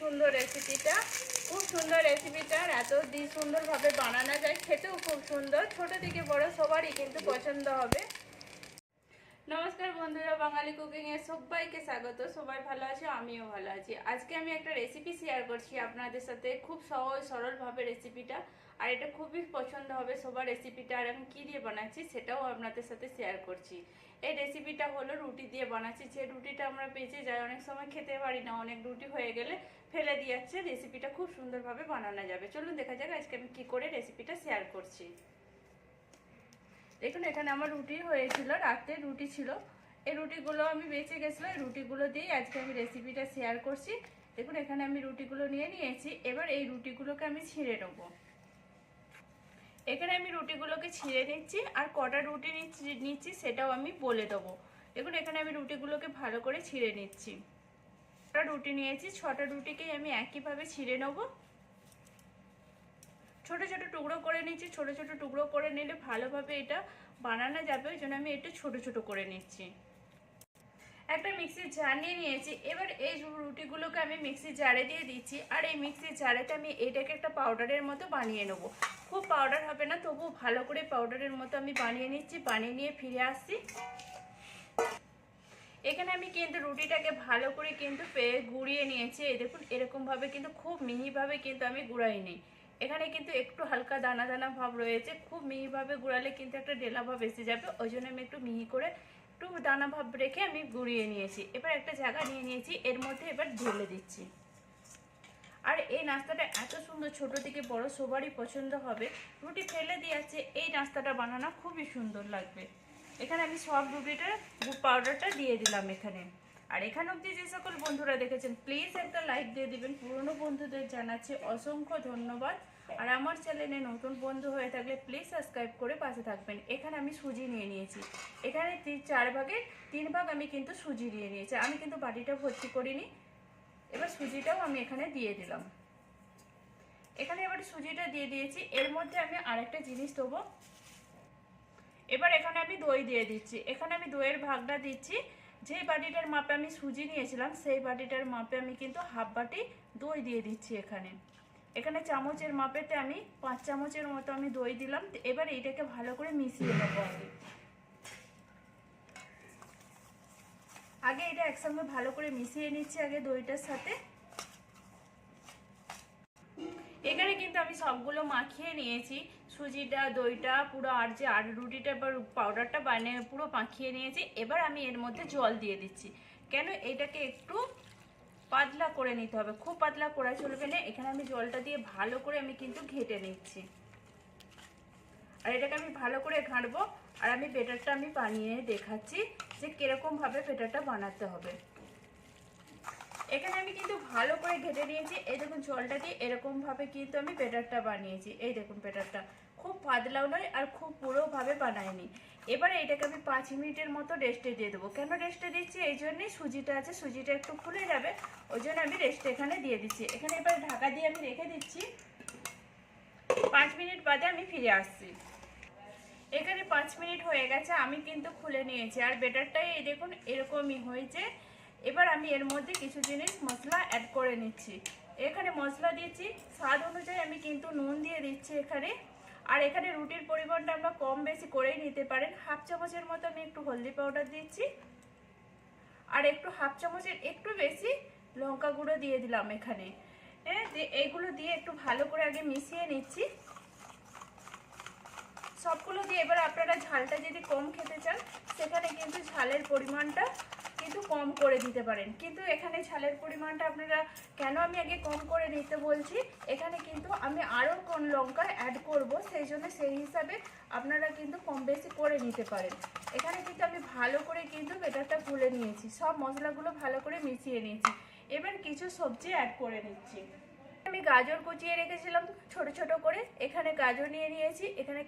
সুন্দর রেসিপিটা খুব সুন্দর রেসিপিটা এত সুন্দরভাবে বানানো যায়, খেতেও খুব সুন্দর। ছোট থেকে বড় সবারই কিন্তু পছন্দ হবে। বন্ধুরা, বাঙালি কুকিং এর সবাইকে স্বাগত। সবাই ভালো আছে, আমিও ভালো আছি। আজকে আমি একটা রেসিপি শেয়ার করছি আপনাদের সাথে, খুব সহজ, সরলভাবে রেসিপিটা আর এটা খুবই পছন্দ হবে সবার রেসিপিটা আর আমি কী দিয়ে বানাচ্ছি সেটাও আপনাদের সাথে শেয়ার করছি। এই রেসিপিটা হলো রুটি দিয়ে বানাচ্ছি। যে রুটিটা আমরা বেঁচে যাই, অনেক সময় খেতে পারি না, অনেক রুটি হয়ে গেলে ফেলে দিয়ে রেসিপিটা খুব সুন্দরভাবে বানানো যাবে। চলুন দেখা যাক আজকে আমি কী করে রেসিপিটা শেয়ার করছি। দেখুন, এখানে আমার রুটি হয়েছিল রাত্রে রুটি ছিল। এই রুটিগুলো আমি বেঁচে গেছিল, এই রুটিগুলো দিয়েই আজকে আমি রেসিপিটা শেয়ার করছি। দেখুন, এখানে আমি রুটিগুলো নিয়ে নিয়েছি। এবার এই রুটিগুলোকে আমি ছিঁড়ে নেব। এখানে আমি রুটিগুলোকে ছিঁড়ে নিচ্ছি আর কটা রুটি নিচ্ছি সেটাও আমি বলে দেবো। দেখুন, এখানে আমি রুটিগুলোকে ভালো করে ছিঁড়ে নিচ্ছি। ছটা রুটি নিয়েছি, ছটা রুটিকেই আমি একইভাবে ছিঁড়ে নেব। ছোট ছোট টুকরো করে নিচ্ছি, ছোট ছোট টুকরো করে নিলে ভালোভাবে এটা বানানো যাবে, ওই জন্য আমি একটু ছোট ছোট করে নিচ্ছি। একটা মিক্সির জার নিয়ে নিয়েছি। এবার এই রুটিগুলোকে আমি মিক্সির জারে দিয়ে দিচ্ছি। আর এই মিক্সির জারেতে আমি এটাকে একটা পাউডারের মতো বানিয়ে নেব। খুব পাউডার হবে না, তবু ভালো করে পাউডারের মতো আমি বানিয়ে নিচ্ছি, বানিয়ে নিয়ে ফিরে আসছি। এখানে আমি কিন্তু রুটিটাকে ভালো করে কিন্তু গুঁড়িয়ে নিয়েছি। এই দেখুন, এরকমভাবে কিন্তু খুব মিহিভাবে কিন্তু আমি গুঁড়াই নিই এখানে কিন্তু একটু হালকা দানা দানা ভাব রয়েছে। খুব মিহিভাবে গুঁড়ালে কিন্তু একটা ডেলা ভাব এসে যাবে। ওই জন্য আমি একটু মিহি করে একটু দানা ভাব রেখে আমি গুঁড়িয়ে নিয়েছি। এবার একটা জায়গা নিয়ে নিয়েছি, এর মধ্যে এবার ঢেলে দিচ্ছি। আর এই নাস্তাটা এত সুন্দর, ছোট থেকে বড়, সবারই পছন্দ হবে। রুটি ফেলে দিয়ে দিয়েছে, এই নাস্তাটা বানানো খুবই সুন্দর লাগবে। এখানে আমি সব রুটিটা গুড় পাউডারটা দিয়ে দিলাম এখানে। আর এখানে অবধি যে সকল বন্ধুরা দেখেছেন প্লিজ একটা লাইক দিয়ে দিবেন। পুরনো বন্ধুদের জানাচ্ছি অসংখ্য ধন্যবাদ। আর আমার চ্যানেলে নতুন বন্ধু হয়ে থাকলে প্লিজ সাবস্ক্রাইব করে পাশে থাকবেন। এখানে আমি সুজি নিয়ে নিয়েছি। এখানে তিন, চার ভাগের তিন ভাগ আমি কিন্তু সুজি নিয়ে নিয়েছি। আমি কিন্তু বাটিটা ভর্তি করিনি। এবার সুজিটাও আমি এখানে দিয়ে দিলাম। এখানে এবার সুজিটা দিয়ে দিয়েছি। এর মধ্যে আমি আরেকটা জিনিস দেবো। এবার এখানে আমি দই দিয়ে দিচ্ছি। এখানে আমি দইয়ের ভাগটা দিচ্ছি। যে বাটিটার মাপে আমি সুজি নিয়েছিলাম, সেই বাটিটার মাপে আমি কিন্তু হাফ বাটি দই দিয়ে দিচ্ছি এখানে। এখানে চামচের মাপেতে আমি পাঁচ চামচের মতো আমি দই দিলাম। এবার এইটাকে ভালো করে মিশিয়ে নেব আগে আগে এটা একসঙ্গে ভালো করে মিশিয়ে নিচ্ছি আগে দইটার সাথে। এখানে কিন্তু আমি সবগুলো মাখিয়ে নিয়েছি। সুজিটা, দইটা, পুরো আর যে আর রুটিটা বা পাউডারটা বানিয়ে পুরো মাখিয়ে নিয়েছি। এবার আমি এর মধ্যে জল দিয়ে দিচ্ছি। কেন এটাকে একটু পাতলা করে নিতে হবে, খুব পাতলা করা চলবে না এখানে আমি জলটা দিয়ে ভালো করে আমি কিন্তু ঘেটে নিচ্ছি। আর এটাকে আমি ভালো করে ঘাঁটবো, আর আমি বেটারটা আমি বানিয়ে দেখাচ্ছি যে কীরকমভাবে বেটারটা বানাতে হবে। এখানে আমি কিন্তু ভালো করে ঘেটে নিয়েছি। এই দেখুন, জলটা দিয়ে এরকমভাবে কিন্তু আমি বেটারটা বানিয়েছি। এই দেখুন বেটারটা। খুব পাতলাও নয় আর খুব পুরোভাবে বানায়নি। এবারে এটাকে আমি পাঁচ মিনিটের মতো রেস্টে দিয়ে দেবো। কেন রেস্টে দিচ্ছি? এই জন্যই সুজিটা আছে, সুজিটা একটু ফুলে যাবে, ওই জন্য আমি রেস্টে এখানে দিয়ে দিচ্ছি। এখানে এবার ঢাকা দিয়ে আমি রেখে দিচ্ছি। পাঁচ মিনিট বাদে আমি ফিরে আসছি। এখানে পাঁচ মিনিট হয়ে গেছে, আমি কিন্তু খুলে নিয়েছি। আর বেটারটাই এই দেখুন, এরকমই হয়েছে। এবার আমি এর মধ্যে কিছু জিনিস, মশলা অ্যাড করে নিচ্ছি। এখানে মশলা দিচ্ছি। স্বাদ অনুযায়ী আমি কিন্তু নুন দিয়ে দিচ্ছি এখানে। আর এখানে রুটির পরিমাণটা আমরা কম বেশি করেই নিতে পারেন। হাফ চামচের মতো আমি একটু হলদি পাউডার দিচ্ছি। আর একটু হাফ চামচের একটু বেশি লঙ্কা গুঁড়ো দিয়ে দিলাম এখানে। হ্যাঁ যে এইগুলো দিয়ে একটু ভালো করে আগে মিশিয়ে নিচ্ছি। সবগুলো দিয়ে এবার আপনারা ঝালটা যদি কম খেতে চান, সেখানে কিন্তু ঝালের পরিমাণটা কিন্তু কম করে দিতে পারেন। কিন্তু এখানে ঝালের পরিমাণটা আপনারা কেন আমি আগে কম করে নিতে বলছি? এখানে কিন্তু আমি আরও কোন লঙ্কা অ্যাড করব, সেই জন্য সেই হিসাবে আপনারা কিন্তু কম বেশি করে নিতে পারেন। এখানে কিন্তু আমি ভালো করে কিন্তু বেটারটা গুলে নিয়েছি। সব মশলাগুলো ভালো করে মিশিয়ে নিয়েছি। এবার কিছু সবজি অ্যাড করে নিচ্ছি। আমি গাজর কুচিয়ে রেখেছিলাম ছোট ছোট করে। এখানে গাজর নিয়ে নিয়েছি, এখানে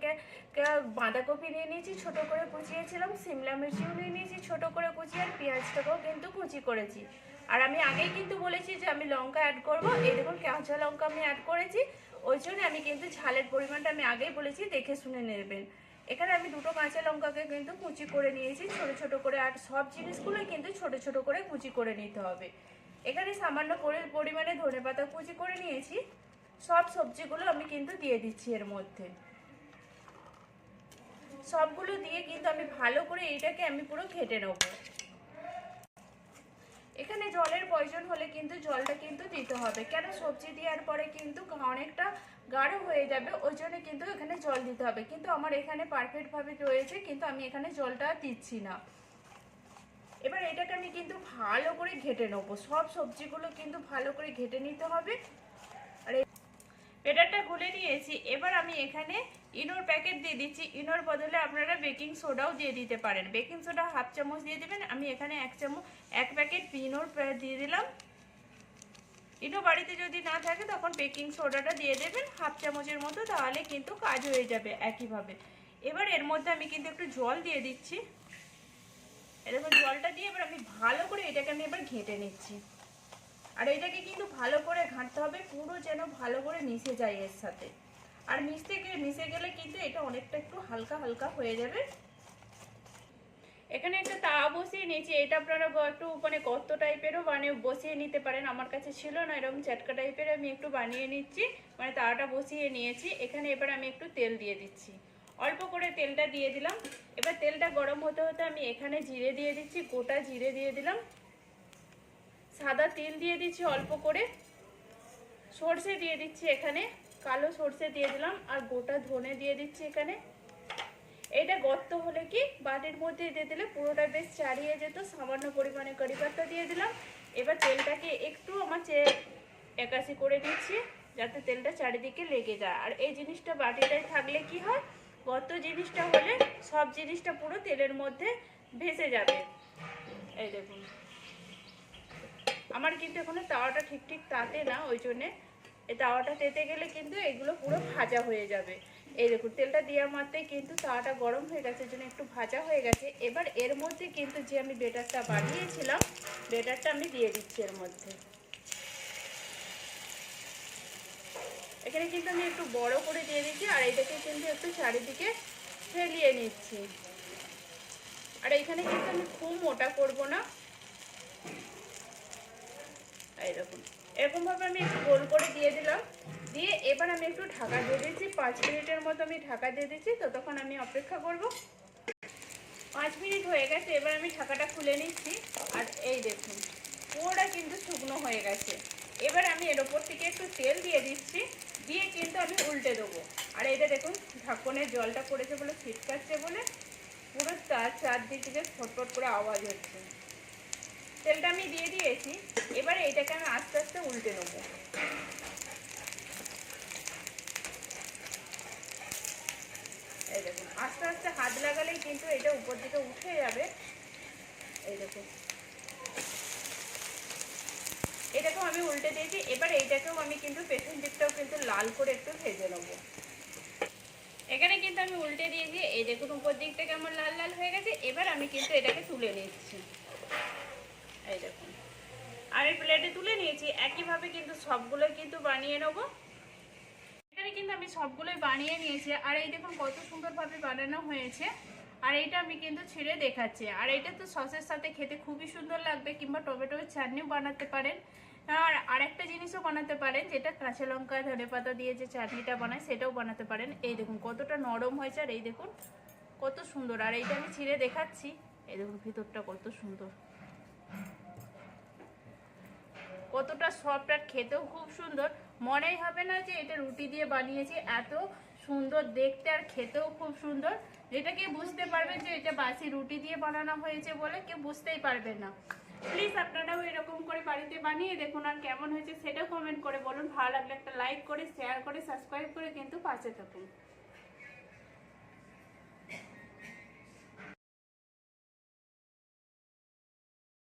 বাঁধাকপি নিয়ে নিয়েছি, ছোট করে কুচিয়েছিলাম, সিমলা মির্চিও নিয়ে নিয়েছি, ছোট করে কুচিয়ে আর পেঁয়াজটাকেও কিন্তু কুচি করেছি। আর আমি আগেই কিন্তু বলেছি যে আমি লঙ্কা অ্যাড করব। এই দেখুন কাঁচা লঙ্কা আমি অ্যাড করেছি। ওই জন্য আমি কিন্তু ঝালের পরিমাণটা আমি আগেই বলেছি, দেখে শুনে নেবেন। এখানে আমি দুটো কাঁচা লঙ্কাকে কিন্তু কুচি করে নিয়েছি। ছোট ছোট করে আর সব জিনিসগুলোই কিন্তু ছোট ছোট করে কুচি করে নিতে হবে। এখানে সামান্য পরিমাণে ধনে পাতা কুচি করে নিয়েছি। সব সবজিগুলো আমি কিন্তু দিয়ে দিচ্ছি এর মধ্যে। সবগুলো দিয়ে কিন্তু আমি ভালো করে এইটাকে আমি পুরো ঘেটে নেব। এখানে জলের প্রয়োজন হলে কিন্তু জলটা কিন্তু দিতে হবে। কেন? সবজি দেওয়ার পরে কিন্তু অনেকটা গাঢ় হয়ে যাবে, ওই জন্য কিন্তু এখানে জল দিতে হবে। কিন্তু আমার এখানে পারফেক্টভাবে রয়েছে, কিন্তু আমি এখানে জলটা দিচ্ছি না। এবার এটাকে আমি কিন্তু ভালো করে ঘেটে নেব। সব সবজিগুলো কিন্তু ভালো করে ঘেটে নিতে হবে। আর এই বেটারটা গুলে নিয়েছি। এবার আমি এখানে ইনোর প্যাকেট দিয়ে দিচ্ছি। ইনোর বদলে আপনারা বেকিং সোডাও দিয়ে দিতে পারেন। বেকিং সোডা হাফ চামচ দিয়ে দেবেন। আমি এখানে এক চামচ, এক প্যাকেট ইনোর দিয়ে দিলাম। ইনো বাড়িতে যদি না থাকে, তখন বেকিং সোডাটা দিয়ে দেবেন হাফ চামচের মতো, তাহলে কিন্তু কাজ হয়ে যাবে একইভাবে। এবার এর মধ্যে আমি কিন্তু একটু জল দিয়ে দিচ্ছি। এরকম জলটা দিয়ে এবার আমি ভালো করে এটাকে আমি এবার ঘেঁটে নিচ্ছি। আর এটাকে কিন্তু ভালো করে ঘাঁটতে হবে, পুরো যেন ভালো করে মিশে যায় এর সাথে। আর মিশতে মিশে গেলে কিন্তু এটা অনেকটা একটু হালকা হালকা হয়ে যাবে। এখানে একটা তা বসিয়ে নিয়েছি, এটা আপনারা একটু মানে কত টাইপেরও মানে বসিয়ে নিতে পারেন, আমার কাছে ছিল না, এরকম চাটকা টাইপের আমি একটু বানিয়ে নিচ্ছি। মানে তাওয়াটা বসিয়ে নিয়েছি, এখানে এবার আমি একটু তেল দিয়ে দিচ্ছি। অল্প করে তেলটা দিয়ে দিলাম। এবার তেলটা গরম হতে হতে আমি এখানে জিরে দিয়ে দিচ্ছি, গোটা জিরে দিয়ে দিলাম। সাদা তিল দিয়ে দিচ্ছি অল্প করে। সর্ষে দিয়ে দিচ্ছি এখানে, কালো সর্ষে দিয়ে দিলাম আর গোটা ধনে দিয়ে দিচ্ছি এখানে। এটা গর্ত হলে কি বাটির মধ্যে দিয়ে দিলে পুরোটা বেশ চাড়িয়ে যেত, সামান্য পরিমাণে কারি পাতা দিয়ে দিলাম। এবার তেলটাকে একটু আমার চে একাশি করে দিচ্ছি যাতে তেলটা চারিদিকে লেগে যায়। আর এই জিনিসটা বাটিটায় থাকলে কি হয় গর্ত জিনিসটা হলে সব জিনিসটা পুরো তেলের মধ্যে ভেসে যাবে। এই দেখুন। আমার কিন্তু এখনও তাওয়াটা ঠিক ঠিক তাতে না, ওই জন্যে এই তাওয়াটা তেতে গেলে কিন্তু এগুলো পুরো ভাজা হয়ে যাবে। এই দেখুন, তেলটা দেওয়ার মাত্রই কিন্তু তাওয়াটা গরম হয়ে গেছে জন্য একটু ভাজা হয়ে গেছে। এবার এর মধ্যে কিন্তু যে আমি বেটারটা বানিয়েছিলাম, বেটারটা আমি দিয়ে দিচ্ছি এর মধ্যে। এখানে কিন্তু আমি একটু বড় করে দিয়ে দিচ্ছি আর এটাকে কিন্তু একটু চারিদিকে ফেলিয়ে নিচ্ছি। আর এখানে কিন্তু আমি খুব মোটা করব না। এরকম এরকমভাবে আমি একটু গোল করে দিয়ে দিলাম। দিয়ে এবার আমি একটু ঢাকা দিয়ে দিচ্ছি পাঁচ মিনিটের মতো আমি ঢাকা দিয়ে দিচ্ছি ততক্ষণ আমি অপেক্ষা করব। পাঁচ মিনিট হয়ে গেছে, এবার আমি ঢাকাটা খুলে নিচ্ছি। আর এই দেখুন, পুরোটা কিন্তু শুকনো হয়ে গেছে। এবার আমি এর ওপর থেকে একটু তেল দিয়ে দিচ্ছি, দিয়ে কিন্তু আমি উল্টে দেবো। আর এটা দেখুন, ঢাকনের জলটা পড়েছে বলে ছিটকাচ্ছে বলে পুরো চার চারদিক থেকে ফটফট করে আওয়াজ হচ্ছে। তেলটা আমি দিয়ে দিয়েছি, এবারে এটাকে আমি আস্তে আস্তে উল্টে নেব এই দেখুন, আস্তে আস্তে হাত লাগালেই কিন্তু এটা উপর দিকে উঠে যাবে। এই দেখুন। এটাকেও আমি উল্টে দিয়েছি। এবার এইটাকেও আমি কিন্তু পেছন দিকটাও কিন্তু লাল করে একটু ভেজে নেব। এখানে কিন্তু আমি উল্টে দিয়েছি। এই দেখুন, উপর দিকটা কেমন লাল লাল হয়ে গেছে। এবার আমি কিন্তু এটাকে তুলে নিচ্ছি। এই দেখুন এই প্লেটে তুলে নিয়েছি। একইভাবে কিন্তু সবগুলো কিন্তু বানিয়ে নেব। এখানে কিন্তু আমি সবগুলোই বানিয়ে নিয়েছি। আর এই দেখুন, কত সুন্দরভাবে বানানো হয়েছে। আর এইটা আমি কিন্তু ছিঁড়ে দেখাচ্ছি। আর এটা তো সসের সাথে খেতে খুবই সুন্দর লাগবে, কিংবা টমেটোর চাটনিও বানাতে পারেন। আর আরেকটা জিনিসও বানাতে পারেন, যেটা কাঁচা লঙ্কা, ধনে পাতা দিয়ে যে চাটনিটা বানায় সেটাও বানাতে পারেন। এই দেখুন, কতটা নরম হয়েছে আর এই দেখুন, কত সুন্দর। আর এইটা আমি ছিঁড়ে দেখাচ্ছি। এই দেখুন, ভিতরটা কত সুন্দর। কতটা সফট আর খেতেও খুব সুন্দর। মনেই হবে না যে এটা রুটি দিয়ে বানিয়েছি, এত সুন্দর দেখতে আর খেতেও খুব সুন্দর। যেটাকে বুঝতে পারবেন যে এটা বাসি রুটি দিয়ে বানানো হয়েছে বলে, কেউ বুঝতেই পারবে না। প্লিজ আপনারাও এরকম করে বাড়িতে বানিয়ে দেখুন আর কেমন হয়েছে সেটাও কমেন্ট করে বলুন। ভালো লাগলে একটা লাইক করে শেয়ার করে সাবস্ক্রাইব করে কিন্তু পাশে থাকুন।